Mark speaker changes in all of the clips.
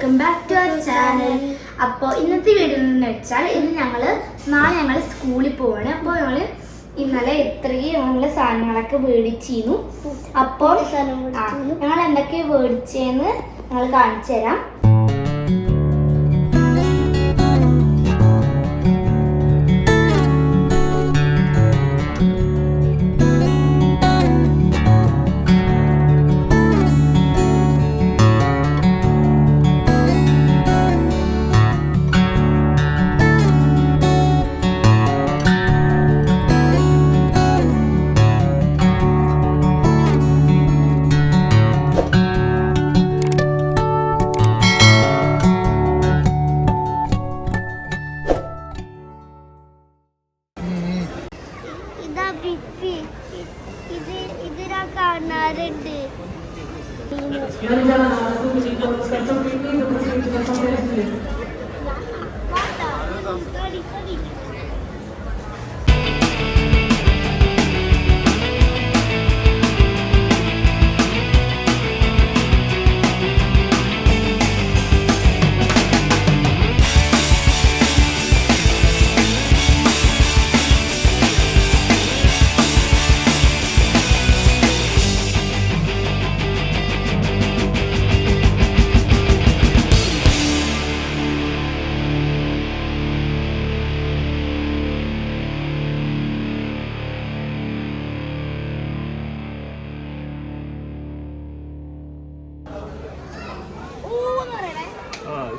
Speaker 1: Welcome back to our channel അപ്പോൾ ഇന്നത്തെ video എന്ന് വെച്ചാൽ ഇന്ന് ഞങ്ങൾ നാളെ ഞങ്ങൾ സ്കൂളിൽ പോവാണ്. അപ്പോൾ ഞങ്ങൾ ഇന്നലെ ഇത്രയും ഞങ്ങൾ സാധനങ്ങളൊക്കെ മേടിച്ചിരുന്നു. അപ്പോൾ ഞങ്ങൾ എന്തൊക്കെ മേടിച്ചതെന്ന് ഞങ്ങൾ കാണിച്ചു തരാം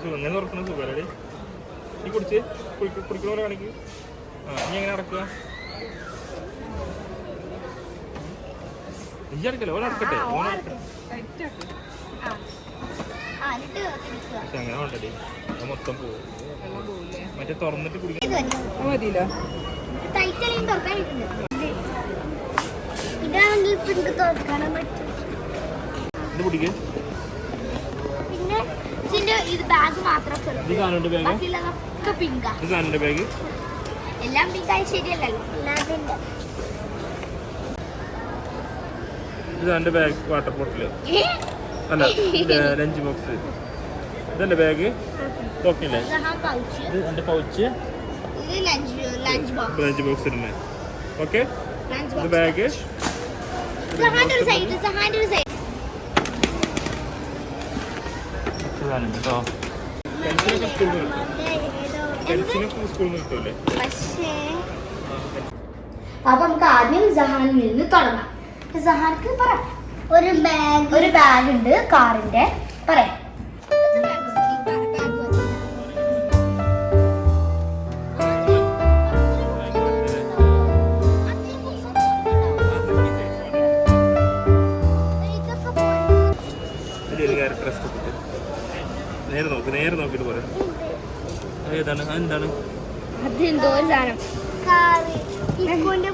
Speaker 2: ഇത്
Speaker 3: ഇങ്ങനെ തുറക്കണ സുഖമല്ലേ? നീ കുടിച്ച്? കുടിക്ക കുടിക്കണ പോലെ കാണിക്ക്. ആ നീ എങ്ങനെ നടക്കുക? നീ അടക്കല്ലേ? ഓൻ അടക്കട്ടെ. പക്ഷെ അങ്ങനെ വേണ്ടടി. അത് മൊത്തം പോകും മറ്റേ തുറന്നിട്ട് കുടിക്കാൻ
Speaker 2: പറ്റും.
Speaker 3: ഇത്
Speaker 2: ഇതിന്റെ ഇത് ബാഗ്
Speaker 3: മാത്രം
Speaker 2: ബാക്കിയുള്ളതൊക്കെ പിങ്കാ
Speaker 3: ബാഗ്
Speaker 2: എല്ലാം പിങ്കായി ശരിയല്ലല്ലോ. എല്ലാത്തിന്റെ
Speaker 3: ഇത് ബാഗ് വാട്ടർ ബോട്ടിൽ അല്ല ലഞ്ച് ബോക്സ് ഇതല്ലേ ബാഗ്
Speaker 2: പൗച്ച്
Speaker 3: ഇത് എന്റെ പൗച്ച്
Speaker 2: ലഞ്ച് ലഞ്ച് ബോക്സ്
Speaker 3: ഇടുന്നത് ഓക്കെ ബാഗ്
Speaker 2: സൈഡ് സൈഡ്
Speaker 3: ഇതാണ് കേട്ടോ പെൻസിലൊക്കെ സ്കൂളിൽ നിന്ന് കിട്ടും പെൻസിലൊക്കെ സ്കൂളിൽ നിന്ന്
Speaker 2: പക്ഷേ
Speaker 1: അപ്പോൾ നമുക്ക് ആദ്യം ജഹാനിൽ നിന്ന് തുടങ്ങാം. ജഹാൻക്ക് പറ.
Speaker 2: ഒരു ബാഗ്
Speaker 1: ഒരു ബാഗ് ഉണ്ട് കാറിന്റെ പറയാം.
Speaker 3: നേരെ നോക്ക് നേരെ നോക്കിട്ട് പറയാം ഏതാണ്? ആ എന്താണ്?
Speaker 1: അതെന്തോ ഒരു സാധനം.
Speaker 2: കാറ്. ഇക്കോന്റെ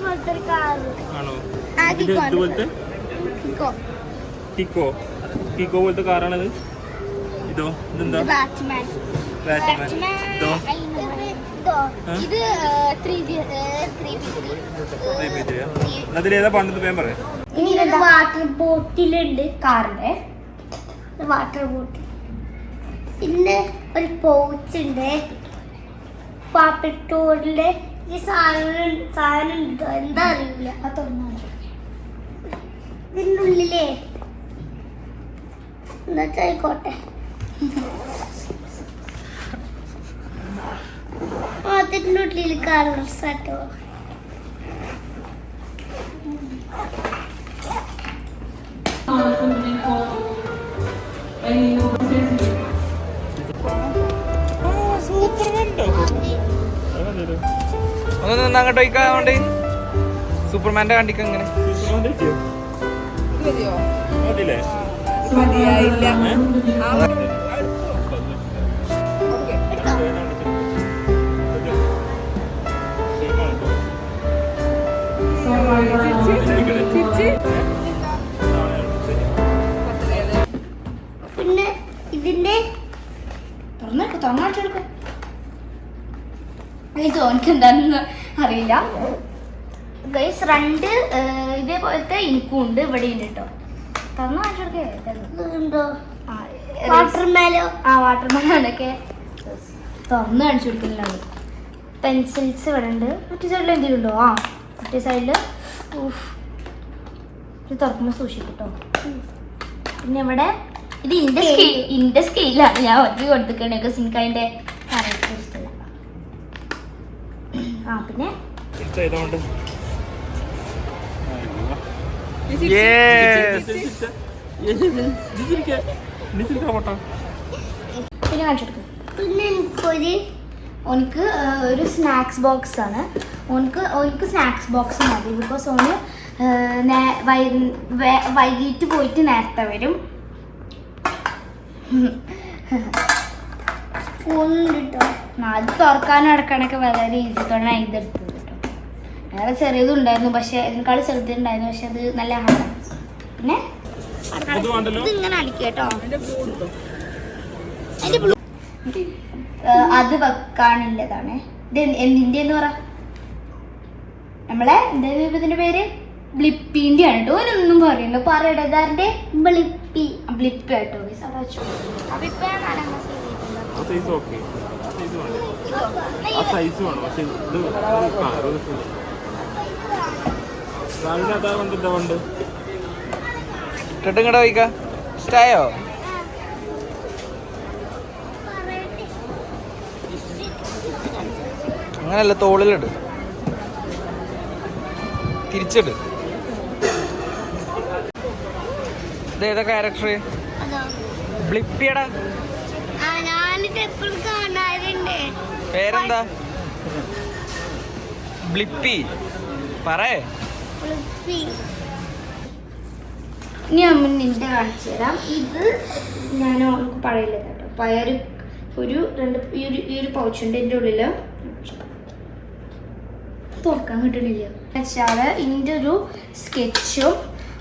Speaker 2: കാറ്.
Speaker 3: ആണോ? ഇത്. ഇതുപോലത്തെ കിക്കോ. കിക്കോ. പോലത്തെ കാറാണത്. ഇതെന്താ? അതിലേതാ പണ്ടത്തെ പേൻ പറയാം?
Speaker 2: വാട്ടർ ബോട്ടിലുണ്ട്
Speaker 1: കാറിന്റെ.
Speaker 2: വാട്ടർ ബോട്ടിൽ പിന്നെ ഒരു പൗച്ച് ഉണ്ട്. പാപ്പറ്റോറിലെ ഈ സാധനം സാധനം ഉണ്ടോ? എന്താ അറിയില്ല.
Speaker 1: അത് തുറന്നാ
Speaker 2: ഇതിന്റെ ഉള്ളിലേ എന്താ ആയിക്കോട്ടെ. ഓ അതിന്റെ
Speaker 4: ഒന്ന് നിന്നാ അങ്ങോട്ട് പോയിക്കാൻ വേണ്ടി സൂപ്പർമാന്റെ കണ്ടിക്ക് അങ്ങനെ
Speaker 2: പിന്നെ ഇതിന്റെ
Speaker 1: തുറന്നെടുക്കും തുറന്നാട്ടെടുക്കും എനിക്ക് എന്താണെന്ന് അറിയില്ല ഗൈസ് രണ്ട് ഇതേപോലത്തെ എനിക്കും ഉണ്ട് ഇവിടെ ഉണ്ട് കേട്ടോ തന്നു കാണിച്ചെടുക്കേ ആ
Speaker 2: വാട്ടർമേലോ
Speaker 1: മെലണൊക്കെ തുറന്ന് കാണിച്ചു കൊടുക്കുന്നില്ല പെൻസിൽസ് ഇവിടെ ഉണ്ട്. മറ്റേ സൈഡിൽ എന്തെങ്കിലും ഉണ്ടോ? ആ മറ്റേ സൈഡിൽ ഇത് തുറക്കുമ്പോൾ സൂക്ഷിക്കും കേട്ടോ പിന്നെ ഇവിടെ ഇത് ഇന്റെ സ്കെയിൽ ഇന്റെ സ്കെയിലാണ് ഞാൻ ഒറ്റ കൊടുത്തിട്ടുണ്ട് സിനിക്ക് അതിന്റെ കറക്റ്റ് ഇഷ്ടമില്ല ആ പിന്നെ
Speaker 3: ചെയ്തോണ്ട്.
Speaker 1: പിന്നെ കാണിച്ചു കൊടുക്കും
Speaker 2: പിന്നെ എനിക്കൊരു
Speaker 1: ഓനിക്ക് ആ, ഒരു സ്നാക്സ് ബോക്സ് ആണ്. ഓനിക്ക് ഓനിക്ക് സ്നാക്സ് ബോക്സ് മതി. ബിക്കോസ് ഓന് വൈകിട്ട് പോയിട്ട് നേരത്തെ വരും.
Speaker 2: സ്പൂൺ കിട്ടോ
Speaker 1: അത് തുറക്കാനും അടക്കാനൊക്കെ വളരെ ഈസി തന്നെ ഇതെടുത്തത് കേട്ടോ വേറെ ചെറിയതുണ്ടായിരുന്നു പക്ഷെ ഇതിനേക്കാൾ ചെറുതുണ്ടായിരുന്നു പക്ഷെ അത് നല്ല ആഹാരം പിന്നെ? കേട്ടോ. അത് വെക്കാനുള്ളതാണ്. ഇത് എന്തിന്റെ എന്ന് പറ? നമ്മളെ എന്താ ഇതിന്റെ പേര്? ബ്ലിപ്പിന്റെ ആണ് കേട്ടോ ഒന്നും പറയുന്നു പറയട്ടെ ഇതാരുടെ?
Speaker 2: ബ്ലിപ്പി.
Speaker 1: ബ്ലിപ്പ് കേട്ടോ
Speaker 3: സൈസ് ഓക്കെ ആ സൈസ് വേണം. സൈസ് വേണം. പക്ഷെ ഇത്
Speaker 4: ഇട്ടിട്ട് പോയിക്ക. ഇഷ്ടായോ? അങ്ങനല്ല തോളിലിട്. തിരിച്ചിട്. ഇതേതാ ക്യാരക്ടർ ബ്ലിപ്പിയടാ. പേരെന്താ? ബ്ലിപ്പി. പറയേ.
Speaker 1: ഇനി അമ്മ നിന്റെ കാണിച്ചു തരാം. ഇത് ഞാൻ അവൾക്ക് പറയില്ല കേട്ടോ. പഴയ ഒരു രണ്ട് ഈ ഒരു ഈ ഒരു പൗച്ചുണ്ട് എന്റെ ഉള്ളിൽ. തുറക്കാൻ കിട്ടണില്ല. വെച്ചാൽ ഇതിന്റെ ഒരു സ്കെച്ചും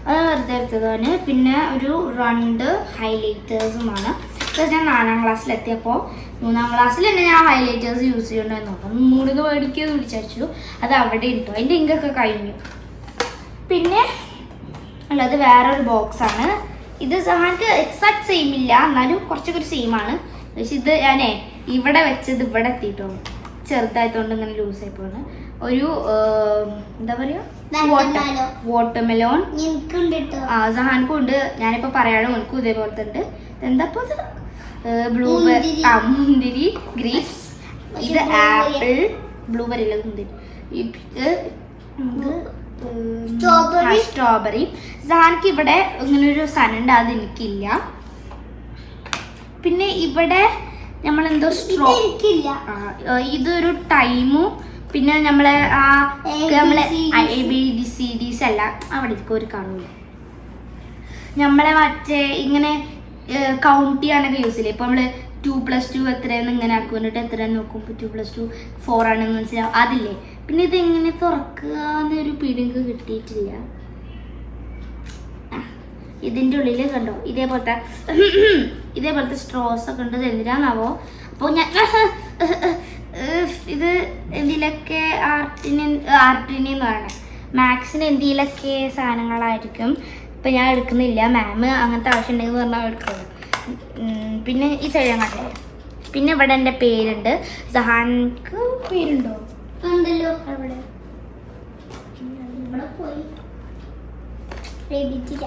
Speaker 1: അത് വെറുതെ എടുത്തതാണ്. പിന്നെ ഒരു രണ്ട് ഹൈലൈറ്റേഴ്സുമാണ് ഇത് ഞാൻ നാലാം ക്ലാസ്സിലെത്തിയപ്പോൾ മൂന്നാം ക്ലാസ്സിൽ തന്നെ ഞാൻ ഹൈലൈറ്റേഴ്സ് യൂസ് ചെയ്യണമെന്ന് നോക്കാം മൂന്ന് മേടിക്കുമെന്ന് വിചാരിച്ചു. അത് അവിടെ ഇട്ടു. അതിന്റെ ഇങ്കൊക്കെ കഴിഞ്ഞു. പിന്നെ ഉള്ളത് വേറൊരു ബോക്സ് ആണ് ഇത് സഹാൻക്ക് എക്സാക്ട് സെയിം ഇല്ല. എന്നാലും കുറച്ചൊക്കെ ഒരു സെയിം ആണ്. പക്ഷെ ഇത് ഞാനേ ഇവിടെ വെച്ചത് ഇവിടെ എത്തിയിട്ടോ ചെറുതായതുകൊണ്ട് ഇങ്ങനെ ലൂസ് ആയി പോണ്. ഒരു എന്താ
Speaker 2: പറയുക.
Speaker 1: വാട്ടർമെലോൺ ആ സഹാൻക്കും ഉണ്ട് ഞാനിപ്പോൾ പറയാനും എനിക്കും ഇതേപോലത്തെ ഉണ്ട് എന്താപ്പോ ഇത്? ബ്ലൂബെറി ആ മുന്തിരി
Speaker 2: ഗ്രീസ്
Speaker 1: ഇത് ആപ്പിൾ ബ്ലൂബെറി അല്ല മുന്തിരി. ഇത് സ്ട്രോബെറി സാനക്ക് ഇവിടെ ഇങ്ങനെ ഒരു സാധനം ഉണ്ട് അത് എനിക്കില്ല പിന്നെ ഇവിടെ നമ്മൾ എന്തോ സ്ട്രോ ഇതൊരു ടൈമും. പിന്നെ നമ്മളെ ആ നമ്മളെ എ ബി ഡി സി ഡിസ് അല്ല. അവിടെ ഒരു കാണൂല നമ്മളെ മറ്റേ ഇങ്ങനെ കൗണ്ട് ചെയ്യാനൊക്കെ യൂസ് ചെയ്യില്ലേ? ഇപ്പൊ നമ്മൾ ടു പ്ലസ് ടു എത്രയെന്ന് ഇങ്ങനെ ആക്കുന്നിട്ട് എത്രയെന്ന് നോക്കും ഇപ്പൊ ടു പ്ലസ് ടു ഫോർ ആണെന്ന് മനസ്സിലാവും. അതില്ലേ? പിന്നെ ഇത് എങ്ങനെ തുറക്കുക എന്നൊരു പിടിക്ക് കിട്ടിയിട്ടില്ല. ഇതിന്റെ ഉള്ളിൽ കണ്ടോ? ഇതേപോലത്തെ ഇതേപോലത്തെ സ്ട്രോസ് ഒക്കെ ഉണ്ട്. എന്തിനാന്നാവോ അപ്പോൾ ഞാൻ ഇത് എന്തിലൊക്കെ ആർട്ടിന് ആർട്ടിന് എന്ന് പറയണേ. മാത്സിന് എന്തിലൊക്കെ സാധനങ്ങളായിരിക്കും? ഇപ്പം ഞാൻ എടുക്കുന്നില്ല. മാം അങ്ങനത്തെ ആവശ്യം ഉണ്ടെങ്കിൽ പറഞ്ഞാൽ എടുക്കുന്നു പിന്നെ ഈ സൈഡ് കണ്ടേ പിന്നെ ഇവിടെ എന്റെ പേരുണ്ട്. സഹാൻക്ക് പേരുണ്ടോ?
Speaker 2: ഉണ്ടല്ലോ.
Speaker 1: അവിടെ.
Speaker 2: ഇവിടെ പോയി. എഴുതിയിട്ടില്ല.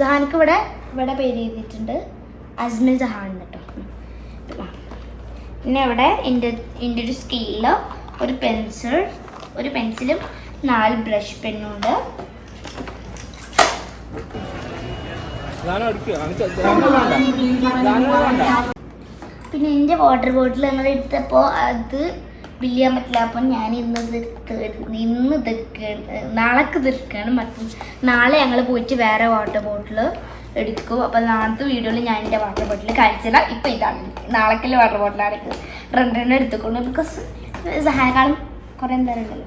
Speaker 1: ജഹാനക്ക് ഇവിടെ ഇവിടെ പേര് എഴുതിയിട്ടുണ്ട്. അസ്മിൽ ജഹാൻ കേട്ടോ. പിന്നെ ഇവിടെ എന്റെ എന്റെ ഒരു സ്കെയിലിൽ ഒരു പെൻസിൽ ഒരു പെൻസിലും നാല് ബ്രഷ് പെണ്ണും ഉണ്ട്
Speaker 3: ഞാനും അടുക്കുക വേണ്ട വേണ്ട
Speaker 1: പിന്നെ എന്റെ വാട്ടർ ബോട്ടിൽ ഞങ്ങൾ എടുത്തപ്പോൾ അത് ബില്ല് ചെയ്യാൻ പറ്റില്ല. അപ്പം ഞാൻ ഇന്ന് ഇന്ന് ഇതെടുക്കാണ് നാളേക്ക് ഇതെടുക്കുകയാണ് മറ്റും നാളെ ഞങ്ങൾ പോയിട്ട് വേറെ വാട്ടർ ബോട്ടിൽ എടുക്കും. അപ്പം നാളത്തെ വീഡിയോയിൽ ഞാൻ എന്റെ വാട്ടർ ബോട്ടിൽ കഴിച്ചില്ല ഇപ്പം ഇതാണ്. നാളേക്കുള്ള വാട്ടർ ബോട്ടിലാണ് എടുക്കുന്നത് രണ്ടെണ്ണം എടുത്തുകൊണ്ട് ബിക്കോസ് സഹായക്കാളും കുറേ എന്തായാലും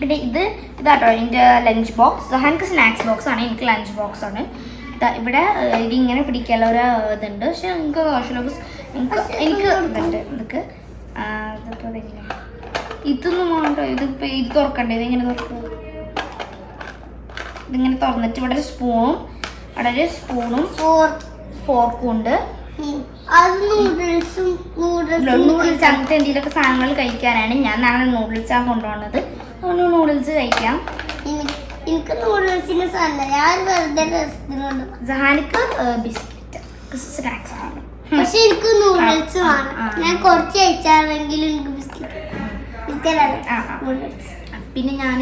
Speaker 1: പിന്നെ ഇത് ഇതാട്ടോ എന്റെ ലഞ്ച് ബോക്സ് സഹാനക്ക് സ്നാക്സ് ബോക്സ് ആണ്. എനിക്ക് ലഞ്ച് ബോക്സ് ആണ്. ഇവിടെ ഇതിങ്ങനെ പിടിക്കാനുള്ള ഒരു ഇതുണ്ട്. പക്ഷെ എനിക്ക് ആവശ്യമുള്ള എനിക്ക് ഇതെങ്ങനെ? ഇതൊന്നും വേണ്ടോ ഇതിപ്പോ ഇത് തുറക്കണ്ടേ? ഇതെങ്ങനെ തുറക്കുക? ഇതിങ്ങനെ തുറന്നിട്ട് ഇവിടെ ഒരു സ്പൂണും അവിടെ ഒരു സ്പൂണും ഫോർക്കും ഉണ്ട്.
Speaker 2: നൂഡിൽസും നൂഡിൽസും
Speaker 1: അങ്ങനത്തെ എന്തെങ്കിലുമൊക്കെ സാധനങ്ങൾ കഴിക്കാനാണ് ഞാൻ നാളെ നൂഡിൽസാണ് കൊണ്ടുപോകുന്നത് അതുകൊണ്ട് നൂഡിൽസ് കഴിക്കാം.
Speaker 2: എനിക്ക് നൂഡിൽസിന് സാധനം ഞാൻ വെറുതെ
Speaker 1: ജഹാനിക്ക് ബിസ്ക്കറ്റ്. സ്നാക്സ് ആണ്.
Speaker 2: പക്ഷെ എനിക്ക് നൂഡിൽസ് വേണം. ഞാൻ കുറച്ച് കഴിച്ചാണെങ്കിൽ എനിക്ക് ബിസ്ക്കറ്റ്.
Speaker 1: പിന്നെ ഞാൻ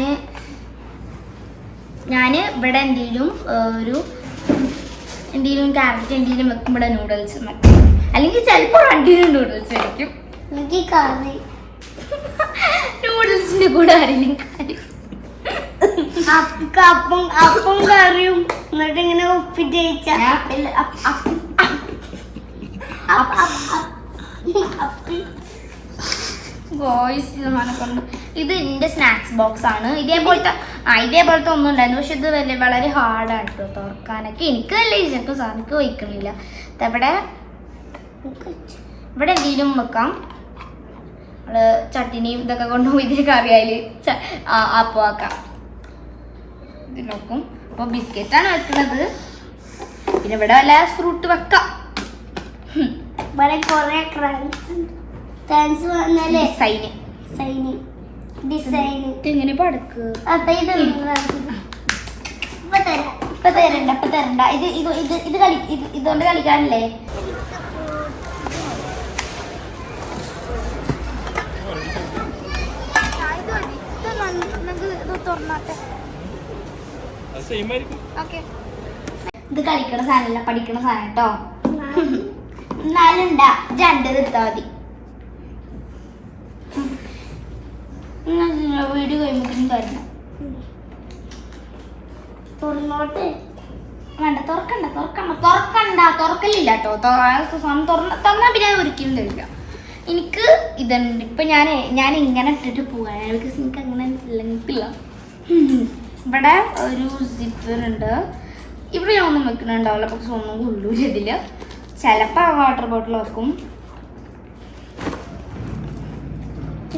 Speaker 1: ഞാൻ ഇവിടെ എന്തെങ്കിലും ഒരു എന്തെങ്കിലും ക്യാരറ്റ് എന്തെങ്കിലും വെക്കും ഇവിടെ നൂഡിൽസ് അല്ലെങ്കിൽ ചിലപ്പോൾ രണ്ടിനും നൂഡിൽസ് ആയിരിക്കും
Speaker 2: എനിക്ക് കറി.
Speaker 1: നൂഡിൽസിന്റെ കൂടെ ആരെങ്കിലും കറി.
Speaker 2: അപ്പ- അപ്പം കറിയും. എന്നിട്ട് ഇങ്ങനെ ഉപ്പിട്ട്
Speaker 1: കഴിച്ചാൽ അപ്പ്- അപ്പ്-
Speaker 2: അപ്പ- അപ്പ- അപ്പ- അപ്പി.
Speaker 1: ബോയ്സ് ഇതാണ് കൊണ്ട് ഇത് എന്റെ സ്നാക്സ് ബോക്സ് ആണ്. ഇതേപോലത്തെ ആ ഇതേപോലത്തെ ഒന്നും ഉണ്ടായിരുന്നു. പക്ഷെ ഇത് വലിയ വളരെ ഹാർഡാണ് കേട്ടോ തുറക്കാനൊക്കെ. എനിക്ക് ഈസി എനിക്ക് സാധനക്ക് വയ്ക്കണില്ല. ഇവിടെ ഇവിടെ എന്തെങ്കിലും വെക്കാം. നമ്മൾ ചട്ടിനിയും ഇതൊക്കെ കൊണ്ടുപോയി ഇതേ കറിയായി അപ്പം ആക്കാം. ഇത് നോക്കും അപ്പോൾ ബിസ്ക്കറ്റാണ് വെക്കുന്നത് പിന്നെ ഇവിടെ വല്ല ഫ്രൂട്ട് വെക്കാം.
Speaker 2: ഇവിടെ കൊറേ ക്രാൻസ് വന്നല്ലേ വന്നാലേ
Speaker 1: സൈന്
Speaker 2: സൈന് ഡിസൈന്
Speaker 1: ഇതെങ്ങനെ പടക്ക്?
Speaker 2: അപ്പൊ ഇത് ഇപ്പൊ തരാം.
Speaker 1: ഇപ്പൊ തരണ്ട ഇപ്പൊ തരണ്ട. ഇത് ഇത് ഇത് ഇത് കളി ഇത് ഇതുകൊണ്ട് കളിക്കാനല്ലേ? ഇത് കളിക്കണ സാധനമല്ല പഠിക്കണ സാധനം കേട്ടോ എന്നാലുണ്ടാ രണ്ട് എടുത്താ മതി. വീട് കഴിയുമ്പോഴത്തേക്കും തരണം.
Speaker 2: തുറന്നോട്ടെ.
Speaker 1: വേണ്ട തുറക്കണ്ട തുറക്കണ്ട തുറക്കണ്ട തുറക്കലില്ല കേട്ടോ തുറന്ന തുറന്നാൽ പിന്നെ ഒരിക്കലും തരില്ല. എനിക്ക് ഇതുണ്ട്. ഇപ്പൊ ഞാൻ ഞാൻ ഇങ്ങനെ ഇട്ടിട്ട് പോകാൻ എനിക്ക് എനിക്ക് അങ്ങനെ ലെങ്ത്തില്ല ഇവിടെ ഒരു സിപ്പർ ഉണ്ട്. ഇവിടെ ഞാൻ ഒന്നും വെക്കുന്നുണ്ടാവില്ല പക്ഷെ ഒന്നും കൊള്ളൂല ഇതിൽ. ചിലപ്പോൾ വാട്ടർ ബോട്ടിൽ വെക്കും.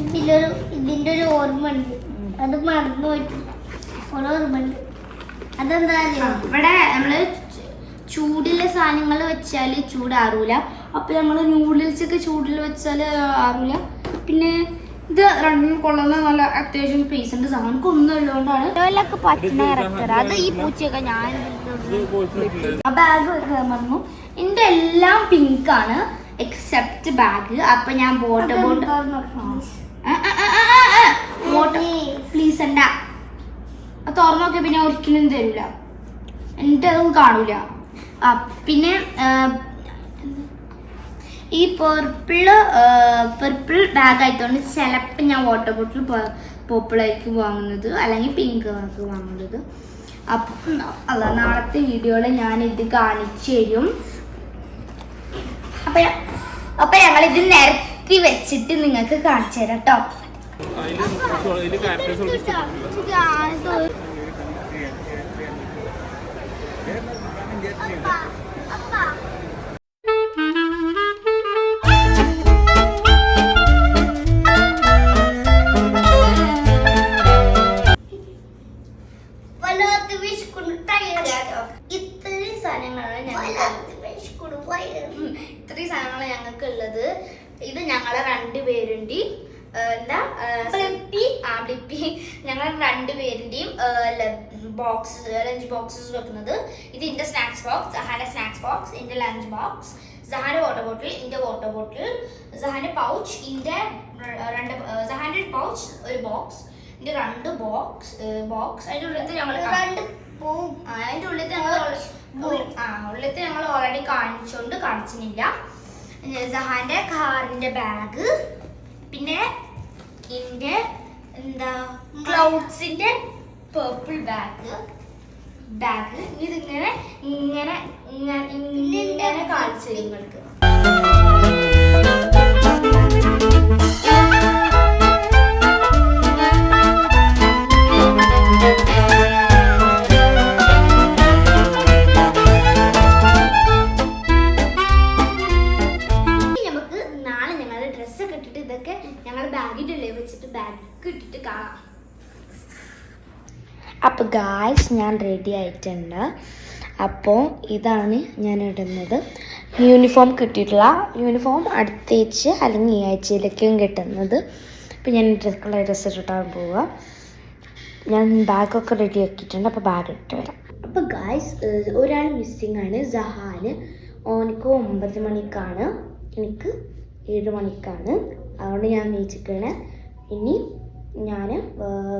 Speaker 2: ഇതിലൊരു ഇതിന്റെ ഒരു ഓർമ്മ ഉണ്ട്. അത് മറന്നു പോയിട്ടില്ല. ഒരു ഓർമ്മ ഉണ്ട്. അതെന്താ
Speaker 1: ഇവിടെ നമ്മൾ ചൂടിലെ സാധനങ്ങൾ വെച്ചാൽ ചൂടാറൂല. അപ്പൊ നമ്മൾ നൂഡിൽസ് ഒക്കെ ചൂടിൽ വെച്ചാൽ ആറൂല. പിന്നെ ഇത് രണ്ടും കൊള്ളുന്ന നല്ല അത്യാവശ്യം പീസുണ്ട് സാധനം. ഒന്നും ഉള്ളതുകൊണ്ടാണ്. അത് ഈ പൂച്ചയൊക്കെ ഞാൻ ബാഗ് പറഞ്ഞു. എന്റെ എല്ലാം പിങ്ക് ആണ് എക്സെപ്റ്റ് ബാഗ് അപ്പൊ ഞാൻ ബോട്ട് ബോട്ട് പ്ലീസ് എന്താ അത് തുറന്നു നോക്കിയ പിന്നെ ഒരിക്കലും തരില്ല എന്നിട്ട് അതൊന്നും കാണൂല. പിന്നെ ഈ പെർപ്പിൾ പെർപ്പിൾ ബാഗ് ആയതുകൊണ്ട് ചിലപ്പോൾ ഞാൻ വാട്ടർ ബോട്ടിൽ പോപ്പിളായിരിക്കും വാങ്ങുന്നത് അല്ലെങ്കിൽ പിങ്ക് ബാഗ് വാങ്ങുന്നത് അപ്പം അല്ല നാളത്തെ വീഡിയോയിൽ ഞാൻ ഇത് കാണിച്ചു തരും അപ്പൊ ഞങ്ങൾ ഇത് നിരത്തി വെച്ചിട്ട് നിങ്ങൾക്ക് കാണിച്ചു തരാം കേട്ടോ അപ്പ സാധനങ്ങളാണ് ഞങ്ങൾക്ക് ഇത്രയും സാധനങ്ങളാണ് ഞങ്ങൾക്ക് ഉള്ളത് ഇത് ഞങ്ങളെ രണ്ടുപേരുണ്ട് എന്താ
Speaker 2: ബ്ലിപ്പി.
Speaker 1: ആ ബ്ലിപ്പി ഞങ്ങൾ രണ്ടുപേരുടെയും ബോക്സ് ലഞ്ച് ബോക്സസ് വെക്കുന്നത്. ഇത് എന്റെ സ്നാക്സ് ബോക്സ് സഹാന്റെ സ്നാക്സ് ബോക്സ് എന്റെ ലഞ്ച് ബോക്സ് സഹാന്റെ വാട്ടർ ബോട്ടിൽ എന്റെ വാട്ടർ ബോട്ടിൽ സഹാന്റെ പൗച്ച് എന്റെ രണ്ട് സഹാന്റെ പൗച്ച് ഒരു ബോക്സ് എന്റെ രണ്ട് ബോക്സ് ബോക്സ് അതിന്റെ ഉള്ളിൽ ഞങ്ങൾ
Speaker 2: രണ്ട്
Speaker 1: അതിന്റെ ഉള്ളിൽ ഞങ്ങൾ ആ ഉള്ളിലത്തെ ഞങ്ങൾ ഓൾറെഡി കാണിച്ചോണ്ട് കാണിച്ചിട്ടില്ല. ജഹാന്റെ കാറിന്റെ ബാഗ് പിന്നെ എന്റെ എന്താ ക്ലൗഡ്സിന്റെ പേർപ്പിൾ ബാഗ് ബാഗ് ഇതിങ്ങനെ ഇങ്ങനെ ഇങ്ങനെ കാണിച്ചു നിങ്ങൾക്ക്. ബാഗ് ഇട്ടിട്ട് കാണാം. അപ്പോൾ ഗായ്സ് ഞാൻ റെഡി ആയിട്ടുണ്ട്. അപ്പോൾ ഇതാണ് ഞാൻ ഇടുന്നത്. യൂണിഫോം കിട്ടിയിട്ടുള്ള യൂണിഫോം അടുത്തേച്ച് അല്ലെങ്കിൽ ഈ ആഴ്ചയിലേക്കും കിട്ടുന്നത്. അപ്പോൾ ഞാൻ ഡ്രസ് കളർ ഡ്രസ്സ് ഇട്ടിട്ടാണ് പോവുക. ഞാൻ ബാഗൊക്കെ റെഡി ആക്കിയിട്ടുണ്ട്. അപ്പോൾ ബാഗ് ഇട്ട് വരാം. അപ്പോൾ ഗായ്സ് ഒരാൾ മിസ്സിങ് ആണ്. ജഹാന് ഓനക്ക് ഒമ്പത് മണിക്കാണ്. എനിക്ക് ഏഴ് മണിക്കാണ്. അതുകൊണ്ട് ഞാൻ നീച്ചിട്ടാണ് ഇനി ഞാൻ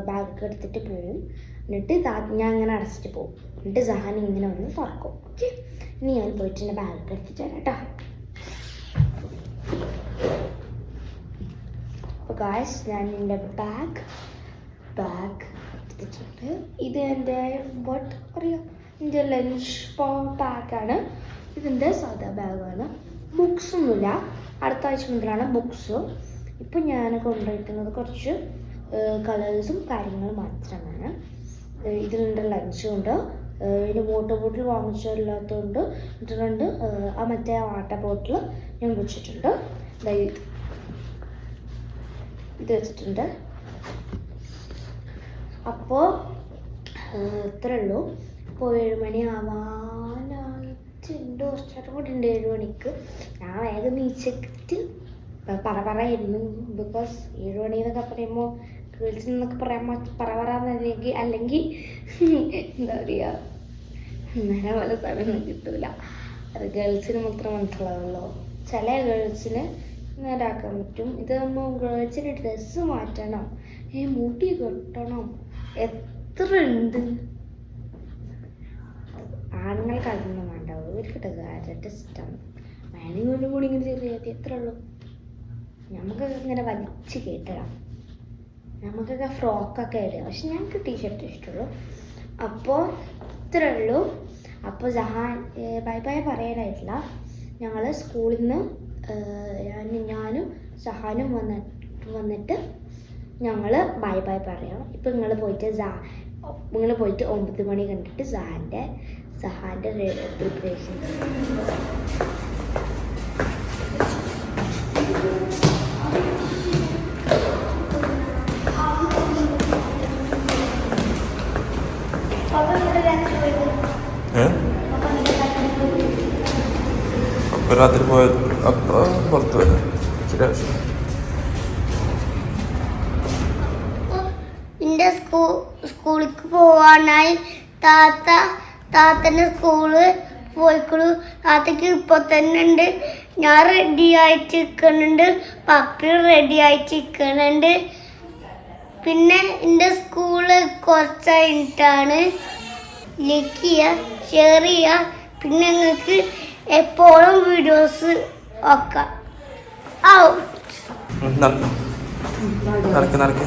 Speaker 1: ബാഗ് എടുത്തിട്ട് പോവും. എന്നിട്ട് ഞാൻ ഇങ്ങനെ അടച്ചിട്ട് പോകും എന്നിട്ട് ജഹാൻ ഇങ്ങനെ വന്ന് തുറക്കും. ഓക്കെ? ഇനി ഞാൻ പോയിട്ട് എന്റെ ബാഗ് എടുത്തിട്ട് വരാം കേട്ടോ. അപ്പോൾ ഞാൻ എന്റെ ബാഗ് ബാഗ് എടുത്തിട്ടുണ്ട്. ഇത് എന്റെ വാട്ട് പറയുക എന്റെ ലഞ്ച് ബാഗാണ് ഇതിന്റെ സാധാ ബാഗാണ് ബുക്സ് ഒന്നുമില്ല. അടുത്ത ആഴ്ച മുതലാണ് ബുക്സ് ഇപ്പം ഞാൻ കൊണ്ടുപോയിരിക്കുന്നത് കുറച്ച് കളേഴ്സും കാര്യങ്ങളും മാത്രമാണ്. ഇതിലുണ്ട് ലഞ്ചും ഉണ്ട്. ഏഹ് ഇതിന് വാട്ടർ ബോട്ടിൽ വാങ്ങിച്ചില്ലാത്തതുകൊണ്ട് രണ്ട് ആ മറ്റേ വാട്ടർ ബോട്ടിൽ ഞാൻ വെച്ചിട്ടുണ്ട്. ഇത് വെച്ചിട്ടുണ്ട്. അപ്പോൾ ഇത്രേ ഉള്ളൂ. ഇപ്പോൾ ഏഴ് മണി ആവാനായിട്ടുണ്ട് കുറച്ചായിട്ട് കൂടി ഉണ്ട് ഏഴ് മണിക്ക്. ഞാൻ വേഗം നീച്ചിട്ട് പറ പറയായിരുന്നു ബിക്കോസ് ഏഴ് എന്നൊക്കെ പറയുമ്പോൾ ഗേൾസിൽ നിന്നൊക്കെ പറയാൻ പറ പറയാന്നല്ലെങ്കിൽ അല്ലെങ്കിൽ എന്താ പറയുക നേരെ പല സമയമൊന്നും കിട്ടൂല. അത് ഗേൾസിന് മാത്രം മനസ്സിലാവുള്ളൂ. ചില ഗേൾസിന് നേരാക്കാൻ പറ്റും. ഇത് നമ്മൾ ഗേൾസിന് ഡ്രസ്സ് മാറ്റണം. ഏ മുടി കെട്ടണം. എത്ര ഉണ്ട്? ആണുങ്ങൾക്ക് അതൊന്നും വേണ്ട. ഒരുക്കട്ടെ ഗാരറ്റ് ഇഷ്ടമാണ് വേണമെങ്കിൽ ഒന്നും കൂടി ഇങ്ങനെ ചെറിയ എത്ര ഉള്ളൂ നമുക്ക് ഇങ്ങനെ വലിച്ച് കേട്ടിടാം നമുക്കൊക്കെ ഫ്രോക്കൊക്കെ ഇടുക. പക്ഷെ ഞങ്ങൾക്ക് ടീഷർട്ട് ഇഷ്ടമുള്ളൂ. അപ്പോൾ ഇത്രേ ഉള്ളൂ. അപ്പോൾ ജഹാൻ ബൈ ബൈ പറയാനായിട്ടില്ല. ഞങ്ങൾ സ്കൂളിൽ നിന്ന് ഞാൻ ഞാനും സഹാനും വന്ന വന്നിട്ട് ഞങ്ങൾ ബൈ ബൈ പറയാം ഇപ്പം നിങ്ങൾ പോയിട്ട് സാ നിങ്ങൾ പോയിട്ട് ഒമ്പത് മണി കണ്ടിട്ട് സഹാന്റെ സഹാന്റെ പ്രിപ്പറേഷൻ
Speaker 3: അപ്പൊ രാത്രി പോയത് അപ്പൊ പുറത്ത് വരാം. ശരി
Speaker 2: പോവാനായി താത്ത താത്തന്റെ സ്കൂൾ പോയിക്കുള്ളൂ താത്തക്ക് ഇപ്പോൾ തന്നെ ഉണ്ട്. ഞാൻ റെഡി ആയിട്ട് നിൽക്കുന്നുണ്ട് പപ്പി റെഡി ആയിട്ട് നിൽക്കുന്നുണ്ട് പിന്നെ എന്റെ സ്കൂൾ കുറച്ച് കഴിഞ്ഞിട്ടാണ് ലൈക്ക് ചെയ്യുക ഷെയർ ചെയ്യുക പിന്നെ നിങ്ങൾക്ക് എപ്പോഴും വീഡിയോസ് ഒക്കെ. ഔട്ട്
Speaker 3: നടക്ക് നടക്ക്